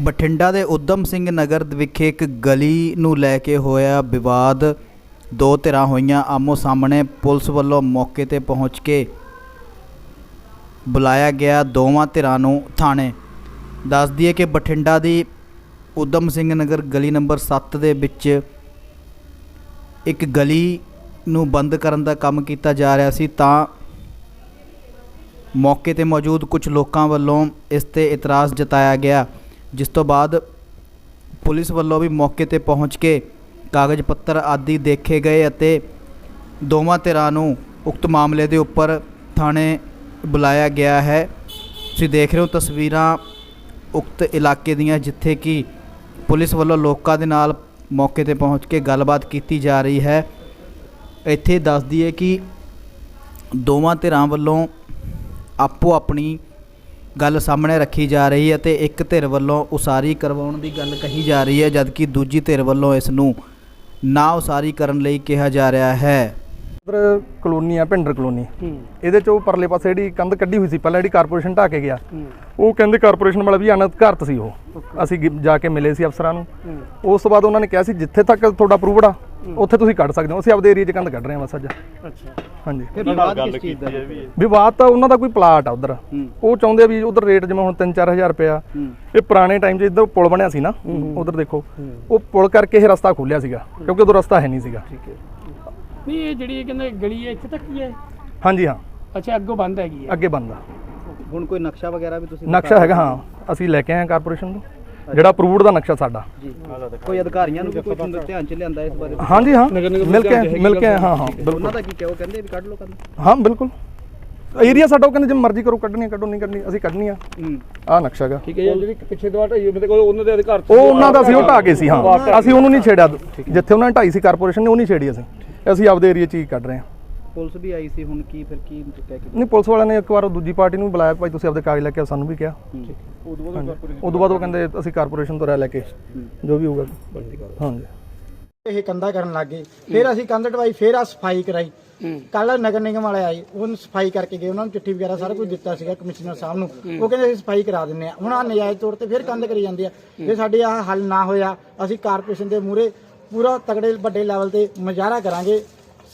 ਬਠਿੰਡਾ ਦੇ ਉਦਮ ਸਿੰਘ ਨਗਰ ਵਿਖੇ ਇੱਕ ਗਲੀ ਨੂੰ ਲੈ ਕੇ ਹੋਇਆ ਵਿਵਾਦ। ਦੋ ਧਿਰਾਂ ਹੋਈਆਂ ਆਮੋ ਸਾਹਮਣੇ ਪੁਲਿਸ ਵੱਲੋਂ ਮੌਕੇ ਤੇ ਪਹੁੰਚ ਕੇ ਬੁਲਾਇਆ ਗਿਆ ਦੋਵਾਂ ਧਿਰਾਂ ਨੂੰ ਥਾਣੇ। ਦੱਸ ਦਈਏ ਕਿ ਬਠਿੰਡਾ ਦੀ ਉਦਮ ਸਿੰਘ ਨਗਰ ਗਲੀ ਨੰਬਰ 7 ਦੇ ਵਿੱਚ ਇੱਕ ਗਲੀ ਨੂੰ ਬੰਦ ਕਰਨ ਦਾ ਕੰਮ ਕੀਤਾ ਜਾ ਰਿਹਾ ਸੀ, ਤਾਂ ਮੌਕੇ ਤੇ ਮੌਜੂਦ ਕੁਝ ਲੋਕਾਂ ਵੱਲੋਂ ਇਸ ਤੇ ਇਤਰਾਜ਼ ਜਤਾਇਆ ਗਿਆ। ਜਿਸ ਤੋਂ ਬਾਅਦ ਪੁਲਿਸ ਵੱਲੋਂ ਵੀ ਮੌਕੇ ਤੇ ਪਹੁੰਚ ਕੇ ਕਾਗਜ਼ ਪੱਤਰ ਆਦਿ ਦੇਖੇ ਗਏ ਅਤੇ ਦੋਵਾਂ ਧਿਰਾਂ ਨੂੰ ਉਕਤ ਮਾਮਲੇ ਦੇ ਉੱਪਰ ਥਾਣੇ ਬੁਲਾਇਆ ਗਿਆ ਹੈ। ਤੁਸੀਂ ਦੇਖ ਰਹੇ ਹੋ ਤਸਵੀਰਾਂ ਉਕਤ ਇਲਾਕੇ ਦੀਆਂ ਜਿੱਥੇ ਕਿ ਪੁਲਿਸ ਵੱਲੋਂ ਲੋਕਾਂ ਦੇ ਨਾਲ ਮੌਕੇ ਤੇ ਪਹੁੰਚ ਕੇ ਗੱਲਬਾਤ ਕੀਤੀ ਜਾ ਰਹੀ ਹੈ। ਇੱਥੇ ਦੱਸਦੀ ਹੈ ਕਿ ਦੋਵਾਂ ਧਿਰਾਂ ਵੱਲੋਂ ਆਪੋ ਆਪਣੀ ਗੱਲ ਸਾਹਮਣੇ ਰੱਖੀ ਜਾ ਰਹੀ ਹੈ ਤੇ ਇੱਕ ਧਿਰ ਵੱਲੋਂ ਉਸਾਰੀ ਕਰਵਾਉਣ ਦੀ ਗੱਲ ਕਹੀ ਜਾ ਰਹੀ ਹੈ ਜਦਕਿ ਦੂਜੀ ਧਿਰ ਵੱਲੋਂ ਇਸ ਨੂੰ ਨਾ ਉਸਾਰੀ ਕਰਨ ਲਈ ਕਿਹਾ ਜਾ ਰਿਹਾ ਹੈ। ਉਧਰ ਕਲੋਨੀ ਆ ਭਿੰਡਰ ਕਲੋਨੀ। ਇਹਦੇ ਚੋਂ ਪਰਲੇ ਪਾਸੇ ਜਿਹੜੀ ਕੰਧ ਕੱਢੀ ਹੋਈ ਸੀ ਪਹਿਲਾਂ ਜਿਹੜੀ ਕਾਰਪੋਰੇਸ਼ਨ ਢਾਹ ਕੇ ਗਿਆ। ਉਹ ਕਹਿੰਦੇ ਕਾਰਪੋਰੇਸ਼ਨ ਵਾਲਾ ਵੀ ਅਨਧਿਕਾਰਤ ਸੀ ਉਹ। ਅਸੀਂ ਗ- ਜਾ ਕੇ ਮਿਲੇ ਸੀ ਅਫਸਰਾਂ ਨੂੰ। ਉਸ ਤੋਂ ਬਾਅਦ ਉਹਨਾਂ ਨੇ ਕਿਹਾ ਸੀ ਜਿੱਥੇ ਤੱਕ ਤੁਹਾਡਾ ਅਪਰੂਵਡ ਆ ਉੱਥੇ ਤੁਸੀਂ ਕੱਢ ਸਕਦੇ ਹੋ। ਅਸੀਂ ਆਪਦੇ ਏਰੀਆ 'ਚ ਕੰਧ ਕੱਢ ਰਹੇ ਹਾਂ ਬਸ ਅੱਜ। ਅੱਛਾ। ਹਾਂਜੀ। ਵਿਵਾਦ ਕਿਸ ਚੀਜ਼ ਦਾ ਵਿਵਾਦ ਤਾਂ ਉਹਨਾਂ ਦਾ ਕੋਈ ਪਲਾਟ ਆ ਉਧਰ। ਉਹ ਚਾਹੁੰਦੇ ਆ ਵੀ ਉਧਰ ਰੇਟ ਜਿਵੇਂ ਹੁਣ 3-4000 ਰੁਪਇਆ। ਇਹ ਪੁਰਾਣੇ ਟਾਈਮ 'ਚ ਇੱਧਰ ਪੁਲ ਬਣਿਆ ਸੀ ਨਾ ਉਧਰ ਦੇਖੋ ਉਹ ਪੁਲ ਕਰਕੇ ਇਹ ਰਸਤਾ ਖੋਲਿਆ ਸੀਗਾ ਕਿਉਂਕਿ ਉਧਰ ਰਸਤਾ ਹੈ ਨਹੀਂ ਸੀਗਾ। ਨਹੀਂ ਇਹ ਜਿਹੜੀ ਇਹ ਕਹਿੰਦੇ ਗਲੀ ਹੈ ਇੱਥੇ ਤੱਕ ਹੀ ਹੈ? ਹਾਂਜੀ ਹਾਂ। ਅੱਛਾ ਅੱਗੋਂ ਬੰਦ ਹੈਗੀ ਹੈ। ਅੱਗੇ ਬੰਦ ਆ। ਹੁਣ ਕੋਈ ਨਕਸ਼ਾ ਵਗੈਰਾ ਵੀ ਤੁਸੀਂ ਨਕਸ਼ਾ ਹੈਗਾ ਹਾਂ। ਅਸੀਂ ਲੈ ਕੇ ਆਏ ਹਾਂ ਕਾਰਪੋਰੇਸ਼ਨ ਤੋਂ ਜਿਹੜਾ ਅਪਰੂਵਡ ਦਾ ਨਕਸ਼ਾ ਸਾਡਾ। ਜੀ। ਕੋਈ ਅਧਿਕਾਰੀਆਂ ਨੂੰ ਵੀ ਕੋਈ ਤੁਹਾਨੂੰ ਧਿਆਨ ਚ ਲਿਆਂਦਾ ਇਸ ਬਾਰੇ? ਹਾਂਜੀ ਹਾਂ। ਮਿਲ ਕੇ ਮਿਲ ਕੇ ਆਏ, ਹਾਂ ਹਾਂ ਬਿਲਕੁਲ। ਉਹਨਾਂ ਦਾ ਕੀ ਕਿਹਾ? ਉਹ ਕਹਿੰਦੇ ਵੀ ਕੱਢ ਲਓ ਕੰਨ ਹਾਂ ਬਿਲਕੁਲ। ਏਰੀਆ ਸਾਡਾ ਉਹ ਕਹਿੰਦੇ ਜੇ ਮਰਜ਼ੀ ਕਰੋ ਕੱਢਣੀ ਆ, ਕੱਢੋ ਨਹੀਂ ਕੱਢਣੀ ਅਸੀਂ ਕੱਢਣੀ ਆ। ਹੂੰ। ਆਹ ਨਕਸ਼ਾ ਹੈਗਾ। ਠੀਕ ਹੈ ਜਿਹੜੀ ਪਿੱਛੇ ਦਵਾ ਢਾਈ ਮੇਰੇ ਕੋਲ ਉਹਨਾਂ ਦੇ ਅਧਿਕਾਰ ਉਹ ਉਹਨਾਂ ਦਾ ਸੀ ਉਹ ਢਾਹ ਗਏ ਸੀ ਹਾਂ। ਅਸੀਂ ਉਹਨੂੰ ਨਹੀਂ ਛੇੜਿਆ। ਜਿੱਥੇ ਉਹਨਾਂ ਨੇ ਢਾਈ ਸੀ ਕਾਰਪੋਰੇਸ਼ਨ ਨੇ ਉਹ ਨਹੀਂ ਛੇੜੀ ਅਸੀਂ। ਅਸੀਂ ਆਪਦੇ ਏਰੀਆ 'ਚ ਹੀ ਕੱਢ ਰਹੇ ਹਾਂ। ਪੁਲਿਸ ਵੀ ਆਈ ਸੀ ਹੁਣ ਕੀ ਫਿਰ ਕੀ ਕਹਿ ਕੇ ਨਹੀਂ ਪੁਲਿਸ ਵਾਲਿਆਂ ਨੇ ਇੱਕ ਵਾਰ ਉਹ ਦੂਜੀ ਪਾਰਟੀ ਨੂੰ ਵੀ ਬੁਲਾਇਆ ਭਾਈ ਤੁਸੀਂ ਆਪਦੇ ਕਾਗਜ਼ ਲੈ ਕੇ ਆਓ ਸਾਨੂੰ ਵੀ ਕਿਹਾ। ਉਦੋਂ ਬਾਅਦ ਉਹ ਕਹਿੰਦੇ ਅਸੀਂ ਕਾਰਪੋਰੇਸ਼ਨ ਤੋਂ ਰਹਿ ਲੈ ਕੇ ਜੋ ਵੀ ਹੋਊਗਾ। ਹਾਂਜੀ। ਇਹ ਕੰਧਾ ਕਰਨ ਲੱਗ ਗਏ। ਫਿਰ ਅਸੀਂ ਕੰਧ ਢਵਾਈ ਫਿਰ ਆ ਸਫ਼ਾਈ ਕਰਾਈ। ਕੱਲ ਨਗਰ ਨਿਗਮ ਵਾਲੇ ਆਏ ਉਹਨੂੰ ਸਫ਼ਾਈ ਕਰਕੇ ਗਏ ਉਹਨਾਂ ਨੂੰ ਚਿੱਠੀ ਵਗੈਰਾ ਸਾਰਾ ਕੁਝ ਦਿੱਤਾ ਸੀਗਾ ਕਮਿਸ਼ਨਰ ਸਾਹਿਬ ਨੂੰ। ਉਹ ਕਹਿੰਦੇ ਅਸੀਂ ਸਫ਼ਾਈ ਕਰਾ ਦਿੰਨੇ ਆ ਹੁਣ ਆ ਨਜਾਇਜ਼ ਤੌਰ ਤੇ ਫਿਰ ਕੰਧ ਕਰੀ ਜਾਂਦੇ ਆ। ਜੇ ਸਾਡੇ ਆ ਹੱਲ ਨਾ ਹੋਇਆ ਅਸੀਂ ਕਾਰਪੋਰੇਸ਼ਨ ਦੇ ਮੂਹਰੇ ਪੂਰਾ ਤਗੜੇ ਵੱਡੇ ਲੈਵਲ ਤੇ ਮੁਜ਼ਾਹਰਾ ਕਰਾਂਗੇ।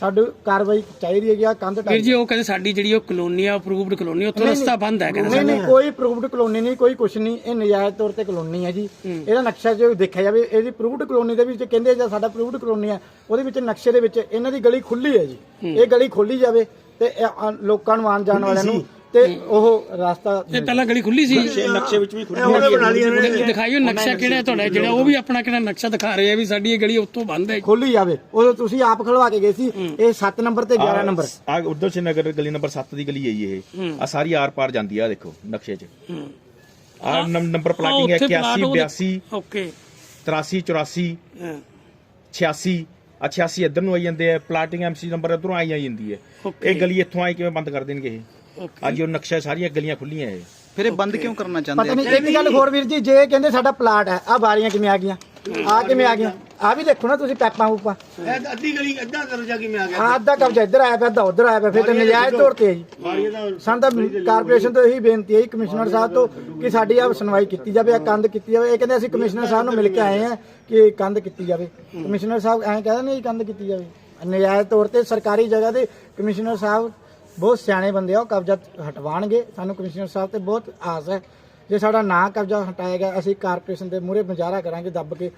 ਸਾਡੀ ਕਾਰਵਾਈ ਚਾਹੀਦੀ ਹੈਗੀ ਆ ਕੰਧ ਵੀਰ ਢਾਈ। ਜੀ ਉਹ ਕਹਿੰਦੇ ਸਾਡੀ ਜਿਹੜੀ ਉਹ ਕਲੋਨੀ ਆ ਅਪਰੂਵਡ ਕਲੋਨੀ ਉੱਥੋਂ ਰਸਤਾ ਬੰਦ ਹੈ ਕਹਿੰਦੇ ਨਹੀਂ ਨਹੀਂ ਕੋਈ ਪ੍ਰੂਵਡ ਕਲੋਨੀ ਨਹੀਂ ਕੋਈ ਕੁਛ ਨਹੀਂ। ਇਹ ਨਜਾਇਜ਼ ਤੌਰ ਤੇ ਕਲੋਨੀ ਹੈ ਜੀ। ਇਹਦਾ ਨਕਸ਼ਾ ਜੇ ਦੇਖਿਆ ਜਾਵੇ ਇਹਦੀ ਪ੍ਰੂਵਡ ਕਲੋਨੀ ਦੇ ਵਿੱਚ ਕਹਿੰਦੇ ਜਾਂ ਸਾਡਾ ਪ੍ਰੂਵਡ ਕਲੋਨੀ ਹੈ ਉਹਦੇ ਵਿੱਚ ਨਕਸ਼ੇ ਦੇ ਵਿੱਚ ਇਹਨਾਂ ਦੀ ਗਲੀ ਖੁੱਲੀ ਹੈ ਜੀ। ਇਹ ਗਲੀ ਖੋਲੀ ਜਾਵੇ ਤੇ ਇਹ ਆ- ਲੋਕਾਂ ਨੂੰ ਆਉਣ ਜਾਣ ਵਾਲਿਆਂ ਨੂੰ ਤੇ ਉਹ ਰਸਤਾ ਇਹ ਪਹਿਲਾਂ ਗਲੀ ਖੁੱਲੀ ਸੀ। ਨਕਸ਼ੇ ਵਿੱਚ ਵੀ ਖੁੱਲੀ ਦਿਖਾਈਓ ਨਕਸ਼ਾ ਕਿਹੜਾ ਹੈ ਤੁਹਾਡਾ? ਜਿਹੜਾ ਉਹ ਵੀ ਆਪਣਾ ਕਿਹੜਾ ਨਕਸ਼ਾ ਦਿਖਾ ਰਹੇ ਆ ਵੀ ਸਾਡੀ ਇਹ ਗਲੀ ਉੱਥੋਂ ਬੰਦ ਹੈ। ਖੋਲੀ ਜਾਵੇ। ਉਹ ਤੁਸੀਂ ਆਪ ਖਲਵਾ ਕੇ ਗਏ ਸੀ। ਇਹ 7 ਨੰਬਰ ਤੇ 11 ਨੰਬਰ। ਆ ਉਧਰ ਸੇ ਨਗਰ ਗਲੀ ਨੰਬਰ 7 ਦੀ ਗਲੀ ਹੈ ਜੀ ਇਹ। ਆ ਸਾਰੀ ਆਰ ਪਾਰ ਜਾਂਦੀ ਆ ਦੇਖੋ ਨਕਸ਼ੇ 'ਚ। ਆ ਨੰਬਰ ਪਲਾਟਿੰਗ ਹੈ 81 82 ਓਕੇ। 83 84 86 ਆ 86 ਇੱਧਰ ਨੂੰ ਆਈ ਜਾਂਦੇ ਆ। ਪਲਾਟਿੰਗ ਐਮਸੀ ਨੰਬਰ ਇੱਧਰੋਂ ਆਈ ਜਾਂਦੀ ਹੈ. ਇਹ ਗਲੀ ਇੱਥੋਂ ਆਈ ਕਿਵੇਂ ਬੰਦ ਕਰ ਦੇਣਗੇ ਇਹ? ਅੱਜ ਉਹ ਨਕਸ਼ਾ ਸਾਰੀਆਂ ਗਲੀਆਂ ਖੁੱਲੀਆਂ ਇਹ ਫਿਰ ਇਹ ਬੰਦ ਕਿਉਂ ਕਰਨਾ ਚਾਹੁੰਦੇ ਪਤਾ ਨਹੀਂ ਇੱਕ ਗੱਲ ਹੋਰ ਵੀਰ ਜੀ ਜੇ ਕਹਿੰਦੇ ਸਾਡਾ ਪਲਾਟ ਹੈ ਆ ਬਾਰੀਆਂ ਕਿਵੇਂ ਆ ਗਈਆਂ? ਆ ਕਿਵੇਂ ਆ ਗਈਆਂ? ਆ ਵੀ ਦੇਖੋ ਨਾ ਤੁਸੀਂ ਪੈਪਾਂ ਉਪਾਂ ਅੱਧੀ ਗਲੀ ਅੱਧਾ ਦਰਜਾ ਕਿਵੇਂ ਆ ਗਿਆ? ਆ ਅੱਧਾ ਕਬਜ਼ਾ ਇੱਧਰ ਆਇਆ ਪਿਆ ਅੱਧਾ ਉੱਧਰ ਆਇਆ ਪਿਆ ਫਿਰ ਤਾਂ ਨਜਾਇਜ਼ ਤੌਰ ਤੇ ਹੈ ਜੀ ਸਾਨੂੰ ਤਾਂ ਕਾਰਪੋਰੇਸ਼ਨ ਤੋਂ ਇਹੀ ਬੇਨਤੀ ਹੈ ਜੀ ਕਮਿਸ਼ਨਰ ਸਾਹਿਬ ਤੋਂ ਕਿ ਸਾਡੀ ਆ ਸੁਣਵਾਈ ਕੀਤੀ ਜਾਵੇ ਆ ਕੰਧ ਕੀਤੀ ਜਾਵੇ। ਇਹ ਕਹਿੰਦੇ ਅਸੀਂ ਕਮਿਸ਼ਨਰ ਸਾਹਿਬ ਨੂੰ ਮਿਲ ਕੇ ਆਏ ਆ ਕਿ ਕੰਧ ਕੀਤੀ ਜਾਵੇ। ਕਮਿਸ਼ਨਰ ਸਾਹਿਬ ਐਂ ਕਹਿੰਦੇ ਨੇ ਜੀ ਕੰਧ ਕੀਤੀ ਜਾਵੇ। ਨਜਾਇਜ਼ ਤੌਰ ਤੇ ਸਰਕਾਰੀ ਜਗ੍ਹਾ ਤੇ ਕਮਿਸ਼ਨਰ ਸਾਹਿਬ ਬਹੁਤ ਸਿਆਣੇ ਬੰਦੇ ਆ ਉਹ ਕਬਜ਼ਾ ਹਟਵਾਣਗੇ ਸਾਨੂੰ ਕਮਿਸ਼ਨਰ ਸਾਹਿਬ ਤੇ ਬਹੁਤ ਆਸ ਹੈ। ਜੇ ਸਾਡਾ ਨਾਂ ਕਬਜ਼ਾ ਹਟਾਇਆ ਗਿਆ ਅਸੀਂ ਕਾਰਪੋਰੇਸ਼ਨ ਦੇ ਮੂਹਰੇ ਮੁਜ਼ਾਹਰਾ ਕਰਾਂਗੇ ਦੱਬ ਕੇ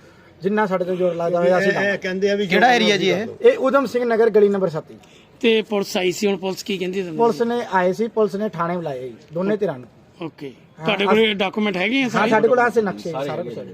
ਜਿੰਨਾ ਸਾਡੇ ਤੋਂ ਜ਼ੋਰ ਲੱਗਦਾ ਹੋਇਆ ਅਸੀਂ ਇਹ। ਕਹਿੰਦੇ ਆ ਵੀ ਕਿਹੜਾ ਏਰੀਆ ਜੀ ਇਹ? ਇਹ ਉਦਮ ਸਿੰਘ ਨਗਰ ਗਲੀ ਨੰਬਰ 7 ਤੇ ਪੁਲਿਸ ਆਈ ਸੀ ਹੁਣ ਪੁਲਿਸ ਕੀ ਕਹਿੰਦੀ ਤੁਹਾਨੂੰ? ਪੁਲਿਸ ਨੇ ਆਏ ਸੀ ਪੁਲਿਸ ਨੇ ਥਾਣੇ ਬੁਲਾਏ ਜੀ ਦੋਨੇ ਧਿਰਾਂ ਨੂੰ। ਓਕੇ। ਤੁਹਾਡੇ ਕੋਲ ਡਾਕੂਮੈਂਟ ਹੈਗੇ ਆ ਹਾਂ ਸਾਡੇ ਕੋਲ ਆਸੇ ਨਕਸ਼ੇ ਸਾਰਾ ਕੁਝ ਹੈ